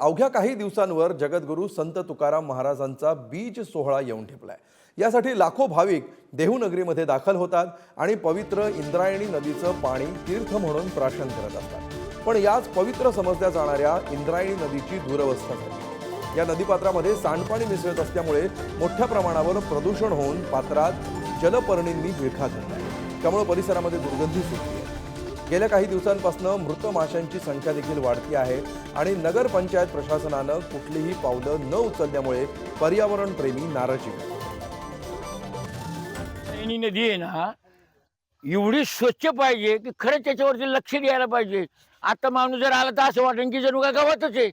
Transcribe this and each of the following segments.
अवघ्या काही दिवसांवर जगद्गुरू संत तुकाराम महाराजांचा बीज सोहळा येऊन ठेपलाय. यासाठी लाखो भाविक देहूनगरीमध्ये दाखल होतात आणि पवित्र इंद्रायणी नदीचं पाणी तीर्थ म्हणून प्राशन करत असतात. पण याच पवित्र समजल्या जाणाऱ्या इंद्रायणी नदीची दुरवस्था झाली. या नदीपात्रामध्ये सांडपाणी मिसळत असल्यामुळे मोठ्या प्रमाणावर प्रदूषण होऊन पात्रात जलपर्णींनी विळखा घातलाय त्यामुळे परिसरामध्ये दुर्गंधी सुटली आहे. गेल्या काही दिवसांपासून मृत माशांची संख्या देखील वाढती आहे आणि नगरपंचायत प्रशासनानं कुठलीही पावलं न उचलल्यामुळे पर्यावरण प्रेमी नाराजी. नैनी नदी आहे ना एवढी स्वच्छ पाहिजे की खरंच त्याच्यावरती लक्ष द्यायला पाहिजे. आता माणूस जर आला तर असं वाटेल की जणू का गावातच आहे.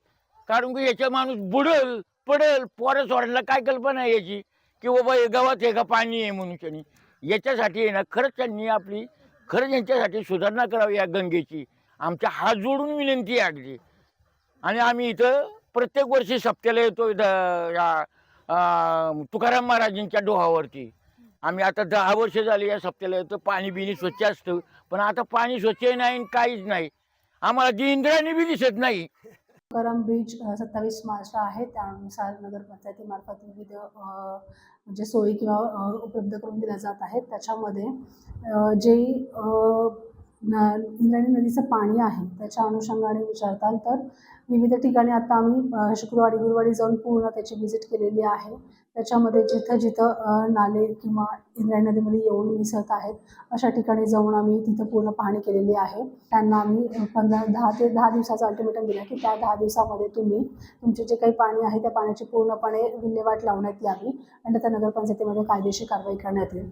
कारण की याच्या माणूस बुडल पडल पोरं सोडायला काय कल्पना आहे याची? की बाबा हे गावात आहे का पाणी आहे मनुष्यानी याच्यासाठी आहे ना खरंच त्यांनी आपली खरंच यांच्यासाठी सुधारणा करावी या गंगेची आमच्या हात जोडून विनंती आहे अगदी. आणि आम्ही इथं प्रत्येक वर्षी सप्त्याला येतो या तुकाराम महाराजांच्या डोहावरती. आम्ही आता दहा वर्ष झाली या सप्त्याला येतो पाणी बिणी स्वच्छ असतं पण आता पाणी स्वच्छ नाही आणि काहीच नाही. आम्हाला ती इंद्रायणी बी दिसत नाही. करम बीच सत्तावीस मार्चला आहे. त्यानुसार नगरपंचायतीमार्फत विविध म्हणजे सोयी किंवा उपलब्ध करून दिल्या जात आहेत. त्याच्यामध्ये जे न- इंद्रायणी नदीचं पाणी आहे त्याच्या अनुषंगाने विचारताल तर विविध ठिकाणी आता आम्ही शुक्रवारी गुरुवारी जाऊन पूर्ण त्याची व्हिजिट केलेली आहे. त्याच्यामध्ये जिथं जिथं नाले किंवा इंद्रायणी नदीमध्ये येऊन मिसळत आहेत अशा ठिकाणी जाऊन आम्ही तिथं पूर्ण पाहणी केलेली आहे. त्यांना आम्ही पंधरा दहा ते दहा दिवसाचा अल्टिमेटम दिला की त्या दहा दिवसामध्ये तुम्ही तुमचे जे काही पाणी आहे त्या पाण्याची पूर्णपणे विल्हेवाट लावण्यात यावी आणि त्या नगरपंचायतीमध्ये कायदेशीर कारवाई करण्यात येईल.